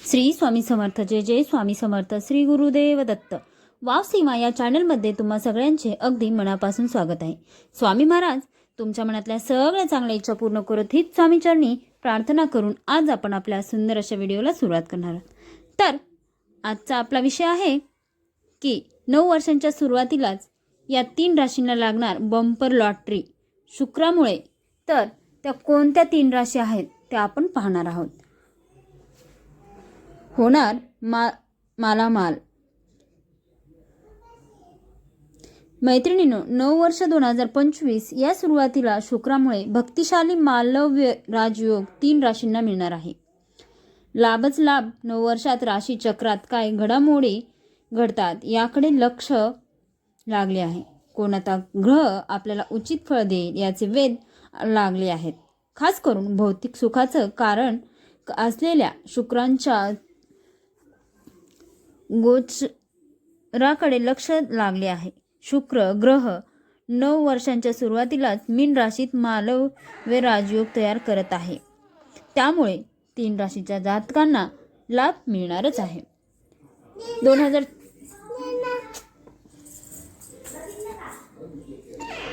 श्री स्वामी समर्थ जय जय स्वामी समर्थ श्री गुरुदेव दत्त. वाव सीमा या चॅनलमध्ये तुम्हा सगळ्यांचे अगदी मनापासून स्वागत आहे. स्वामी महाराज तुमच्या मनातल्या सगळ्या चांगल्या इच्छा पूर्ण करत हीच स्वामीचरणी प्रार्थना करून आज आपण आपल्या सुंदर अशा व्हिडिओला सुरुवात करणार आहोत. तर आजचा आपला विषय आहे की नऊ वर्षांच्या सुरुवातीलाच या तीन राशींना लागणार बंपर लॉटरी शुक्रामुळे. तर त्या कोणत्या तीन राशी आहेत त्या आपण पाहणार आहोत. होणार मा मालामाल. मैत्रिणीनो नऊ वर्ष दोन हजार पंचवीस या सुरुवातीला शुक्रामुळे भक्तिशाली मालव्य राजयोग तीन राशींना मिळणार आहे. लाभच लाभ नऊ वर्षात राशी चक्रात काय घडामोडी घडतात याकडे लक्ष लागले आहे. कोणता ग्रह आपल्याला उचित फळ देईल याचे वेध लागले आहेत. खास करून भौतिक सुखाचं कारण असलेल्या शुक्रांच्या गोचराकडे लक्ष लागले आहे. शुक्र ग्रह नऊ वर्षांच्या सुरुवातीलाच मीन राशीत मालव वे राजयोग तयार करत आहे. त्यामुळे तीन राशीच्या जातकांना लाभ मिळणारच आहे. दोन हजार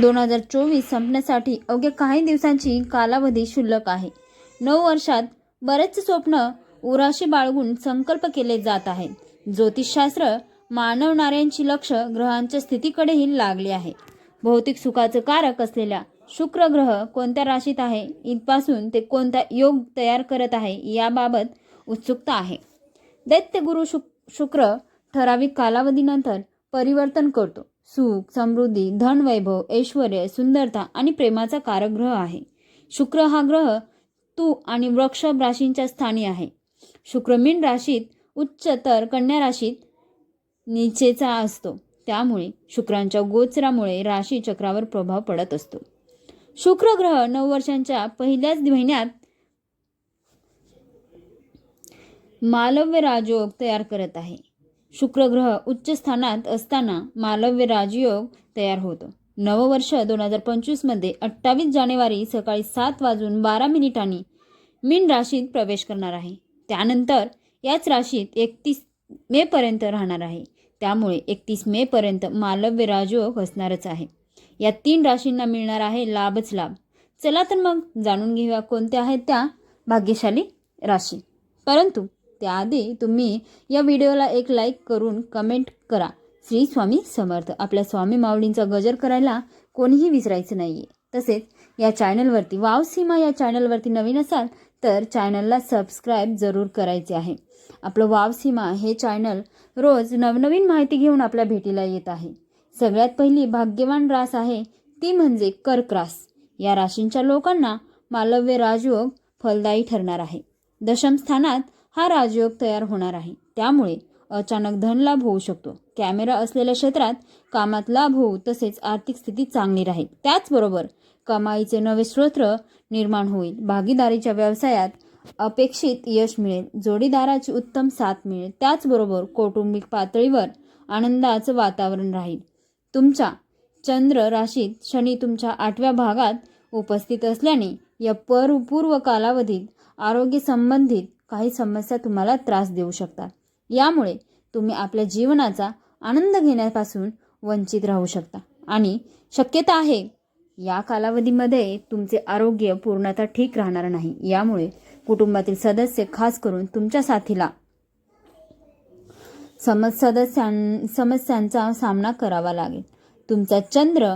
दोन हजार चोवीस संपण्यासाठी अवघ्या काही दिवसांची कालावधी शिल्लक आहे. नऊ वर्षात बरेच स्वप्न उराशी बाळगून संकल्प केले जात आहेत. ज्योतिषशास्त्र मानवणाऱ्यांची लक्ष ग्रहांच्या स्थितीकडेही लागले आहे. भौतिक सुखाचं कारक असलेल्या शुक्र ग्रह कोणत्या राशीत आहे? इथपासून ते कोणता योग तयार करत आहे याबाबत उत्सुकता आहे. दैत्य गुरु शुक शुक्र ठराविक कालावधीनंतर परिवर्तन करतो. सुख समृद्धी धनवैभव ऐश्वर सुंदरता आणि प्रेमाचा कारक ग्रह आहे. शुक्र हा ग्रह तू आणि वृक्ष राशींच्या स्थानी आहे. शुक्र मीन राशीत उच्च तर कन्या राशीत निचेचा असतो. त्यामुळे शुक्रांच्या गोचरामुळे राशी चक्रावर प्रभाव पडत असतो. शुक्र ग्रह नऊ वर्षांच्या पहिल्याच महिन्यात मालव्य राजयोग तयार करत आहे. शुक्र ग्रह उच्च स्थानात असताना मालव्य राजयोग तयार होतो. नववर्ष दोन हजार पंचवीसमध्ये अठ्ठावीस जानेवारी सकाळी सात वाजून बारा मिनिटांनी मीन राशीत प्रवेश करणार आहे. त्यानंतर याच राशीत एकतीस मेपर्यंत राहणार आहे. त्यामुळे एकतीस मेपर्यंत मालव्य राजयोग असणारच आहे. या तीन राशींना मिळणार आहे लाभच लाभ. चला तर मग जाणून घेऊया कोणत्या आहेत त्या भाग्यशाली राशी. परंतु त्याआधी तुम्ही या व्हिडिओला एक लाईक करून कमेंट करा. श्री स्वामी समर्थ. आपल्या स्वामी माऊलींचा गजर करायला कोणीही विसरायचं नाही आहे तसेच या चॅनलवरती वाव सीमा या चॅनलवरती नवीन असाल तर चॅनलला सबस्क्राईब जरूर करायचे आहे. आपलं वाव सीमा हे चॅनल रोज नवनवीन माहिती घेऊन आपल्या भेटीला येत आहे. सगळ्यात पहिली भाग्यवान रास आहे ती म्हणजे कर्क रास या राशींच्या लोकांना मालव्य राजयोग फलदायी ठरणार आहे. दशम स्थानात हा राजयोग तयार होणार आहे. त्यामुळे अचानक धनलाभ होऊ शकतो. कॅमेरा असलेल्या क्षेत्रात कामात लाभ होऊ तसेच आर्थिक स्थिती चांगली राहील. त्याचबरोबर कमाईचे नवे स्रोत निर्माण होईल. भागीदारीच्या व्यवसायात अपेक्षित यश मिळेल. जोडीदाराची उत्तम साथ मिळेल. त्याचबरोबर कौटुंबिक पातळीवर आनंदाचं वातावरण राहील. तुमच्या चंद्र राशीत शनी तुमच्या आठव्या भागात उपस्थित असल्याने या पर पूर्व कालावधीत आरोग्य संबंधित काही समस्या तुम्हाला त्रास देऊ शकतात. यामुळे तुम्ही आपल्या जीवनाचा आनंद घेण्यापासून वंचित राहू शकता. आणि शक्यता आहे या कालावधीमध्ये तुमचे आरोग्य पूर्णतः ठीक राहणार नाही. यामुळे कुटुंबातील सदस्य खास करून तुमच्या साथीला समज सदस्यां समस्यांचा सामना करावा लागेल. तुमचा चंद्र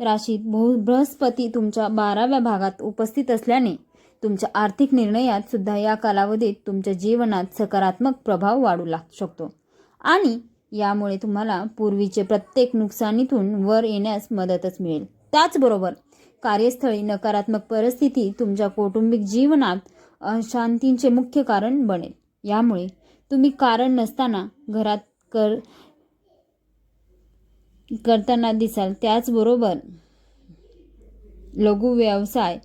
राशीत बहु बृहस्पती तुमच्या बाराव्या भागात उपस्थित असल्याने तुमच्या आर्थिक निर्णयात सुद्धा या कालावधीत तुमच्या जीवनात सकारात्मक प्रभाव वाढू लाग शकतो. आणि यामुळे तुम्हाला पूर्वीचे प्रत्येक नुकसानीतून वर येण्यास मदतच मिळेल. त्याचबरोबर कार्यस्थळी नकारात्मक परिस्थिती तुमच्या कौटुंबिक जीवनात अशांतींचे मुख्य कारण बनेल. यामुळे तुम्ही कारण नसताना घरात कर करताना दिसाल. त्याचबरोबर लघु व्यवसाय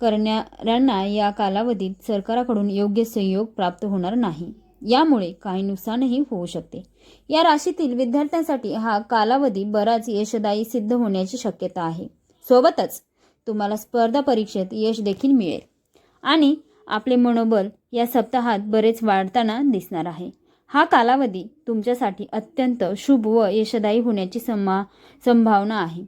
करणाऱ्यांना या कालावधीत सरकाराकडून योग्य सहयोग प्राप्त होणार नाही. यामुळे काही नुकसानही होऊ शकते. या राशीतील विद्यार्थ्यांसाठी हा कालावधी बराच यशदायी सिद्ध होण्याची शक्यता आहे. सोबतच तुम्हाला स्पर्धा परीक्षेत यश देखील मिळेल. आणि आपले मनोबल या सप्ताहात बरेच वाढताना दिसणार आहे. हा कालावधी तुमच्यासाठी अत्यंत शुभ व यशदायी होण्याची समा संभावना आहे.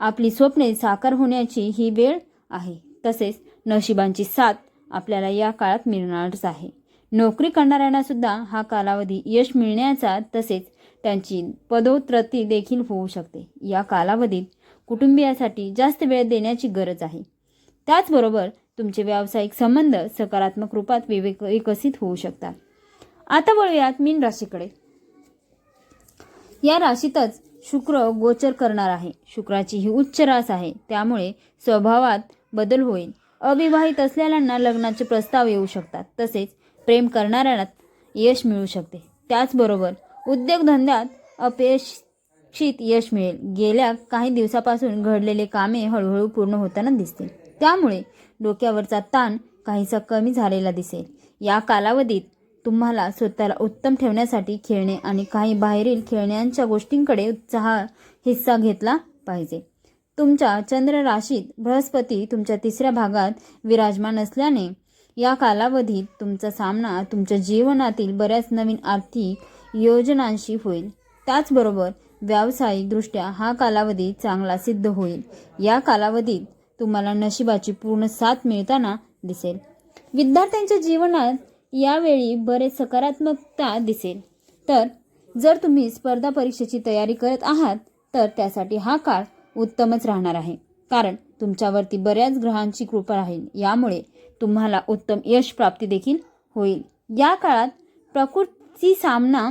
आपली स्वप्ने साकार होण्याची ही वेळ आहे. तसेच नशिबांची साथ आपल्याला या काळात मिळणारच आहे. नोकरी करणाऱ्यांना सुद्धा हा कालावधी यश मिळण्याचा तसेच त्यांची पदोत्रती देखील होऊ शकते. या कालावधीत कुटुंबियासाठी जास्त वेळ देण्याची गरज आहे. त्याचबरोबर तुमचे व्यावसायिक संबंध सकारात्मक रूपात विवेक विकसित होऊ शकतात. आता वळूयात मीन राशीकडे. या राशीतच शुक्र गोचर करणार आहे. शुक्राची ही उच्च रास आहे. त्यामुळे स्वभावात बदल होईल. अविवाहित असलेल्यांना लग्नाचे प्रस्ताव येऊ शकतात. तसेच प्रेम करणाऱ्यांना यश मिळू शकते. त्याचबरोबर उद्योगधंद्यात अपेक्षित यश मिळेल. गेल्या काही दिवसापासून घडलेले कामे हळूहळू पूर्ण होताना दिसतील. त्यामुळे डोक्यावरचा ताण काहीसा कमी झालेला दिसेल. या कालावधीत तुम्हाला स्वतःला उत्तम ठेवण्यासाठी खेळणे आणि काही बाहेरील खेळण्यांच्या गोष्टींकडे उत्साह हिस्सा घेतला पाहिजे. तुमच्या चंद्र राशीत बृहस्पती तुमच्या तिसऱ्या भागात विराजमान असल्याने या कालावधीत तुमचा सामना तुमच्या जीवनातील बऱ्याच नवीन आर्थिक योजनांशी होईल. त्याचबरोबर व्यावसायिकदृष्ट्या हा कालावधी चांगला सिद्ध होईल. या कालावधीत तुम्हाला नशिबाची पूर्ण साथ मिळताना दिसेल. विद्यार्थ्यांच्या जीवनात यावेळी बरेच सकारात्मकता दिसेल. तर जर तुम्ही स्पर्धा परीक्षेची तयारी करत आहात तर त्यासाठी हा काळ उत्तमच राहणार आहे. कारण तुमच्यावरती बऱ्याच ग्रहांची कृपा राहील. यामुळे तुम्हाला उत्तम यश प्राप्ती देखील होईल. या काळात प्रकृती सामना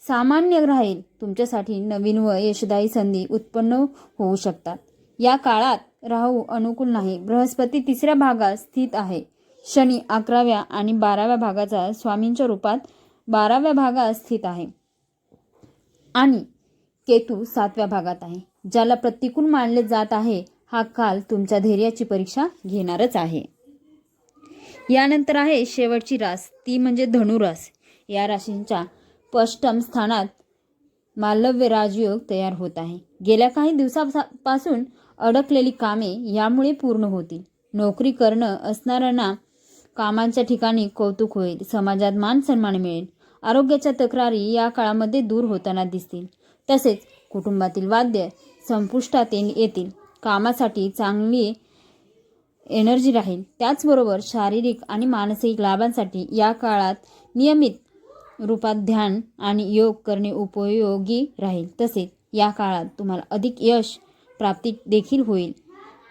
सामान्य राहील. तुमच्यासाठी नवीन व यशदायी संधी उत्पन्न होऊ शकतात. या काळात राहू अनुकूल नाही. बृहस्पती तिसऱ्या भागात स्थित आहे. शनी अकराव्या आणि बाराव्या भागाचा स्वामींच्या रूपात बाराव्या भागात स्थित आहे. आणि केतू सातव्या भागात आहे. ज्याला प्रतिकूल मानले जात आहे हा काल तुमच्या धैर्याची परीक्षा घेणारच आहे. यानंतर आहे शेवटची रास ती म्हणजे धनुरास. या राशींच्या पष्टम स्थानात मालव्य राजयोग तयार होत आहे. गेल्या काही दिवसापासून अडकलेली कामे यामुळे पूर्ण होतील. नोकरी करणं असणाऱ्यांना कामांच्या ठिकाणी कौतुक होईल समाजात मान सन्मान मिळेल आरोग्याच्या तक्रारी या काळामध्ये दूर होताना दिसतील. तसेच कुटुंबातील वाद्य संपुष्टात येतील. कामासाठी चांगली एनर्जी राहील. त्याचबरोबर शारीरिक आणि मानसिक लाभांसाठी या काळात नियमित रूपात ध्यान आणि योग करणे उपयोगी राहील. तसेच या काळात तुम्हाला अधिक यश प्राप्ती देखील होईल.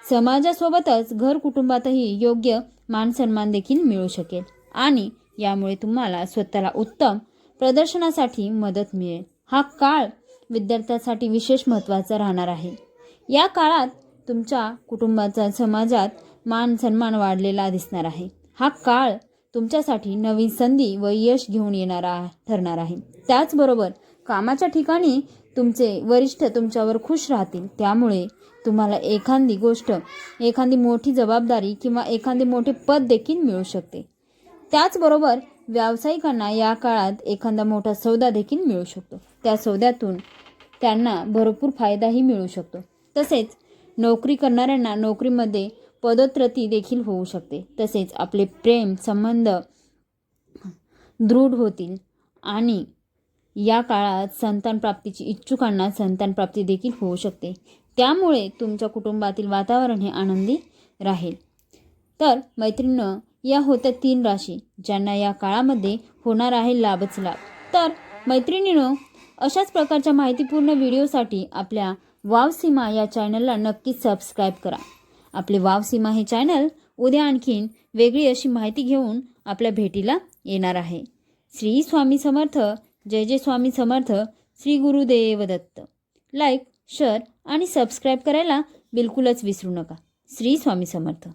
समाजासोबतच घर कुटुंबातही योग्य मानसन्मान देखील मिळू शकेल आणि यामुळे तुम्हाला स्वतःला उत्तम प्रदर्शनासाठी मदत मिळेल. हा काळ विद्यार्थ्यासाठी विशेष महत्त्वाचा राहणार आहे. या काळात तुमच्या कुटुंबाचा समाजात मान सन्मान वाढलेला दिसणार आहे. हा काळ तुमच्यासाठी नवीन संधी व यश घेऊन येणारा ठरणार आहे. त्याचबरोबर कामाच्या ठिकाणी तुमचे वरिष्ठ तुमच्यावर खुश राहतील. त्यामुळे तुम्हाला एखादी गोष्ट एखादी मोठी जबाबदारी किंवा एखादे मोठे पद देखील मिळू शकते. त्याचबरोबर व्यावसायिकांना या काळात एखादा मोठा सौदा देखील मिळू शकतो. त्या सौद्यातून त्यांना भरपूर फायदाही मिळू शकतो. तसेच नोकरी करणाऱ्यांना नोकरीमध्ये पदोत्रती देखील होऊ शकते. तसेच आपले प्रेम संबंध दृढ होतील आणि या काळात संतानप्राप्तीची इच्छुकांना संतानप्राप्ती देखील होऊ शकते. त्यामुळे तुमच्या कुटुंबातील वातावरण हे आनंदी राहील. तर मैत्रिणीनं या होत्या तीन राशी ज्यांना या काळामध्ये होणार आहे लाभच लाभ. तर मैत्रिणीनो अशाच प्रकारच्या माहितीपूर्ण व्हिडिओसाठी आपल्या वाव सीमा या चॅनलला नक्कीच सबस्क्राईब करा. आपले वाव सीमा हे चॅनल उद्या आणखीन वेगळी अशी माहिती घेऊन आपल्या भेटीला येणार आहे. श्री स्वामी समर्थ जय जय स्वामी समर्थ श्री गुरुदेव दत्त लाईक शेअर आणि सबस्क्राईब करायला बिलकुलच विसरू नका. श्री स्वामी समर्थ.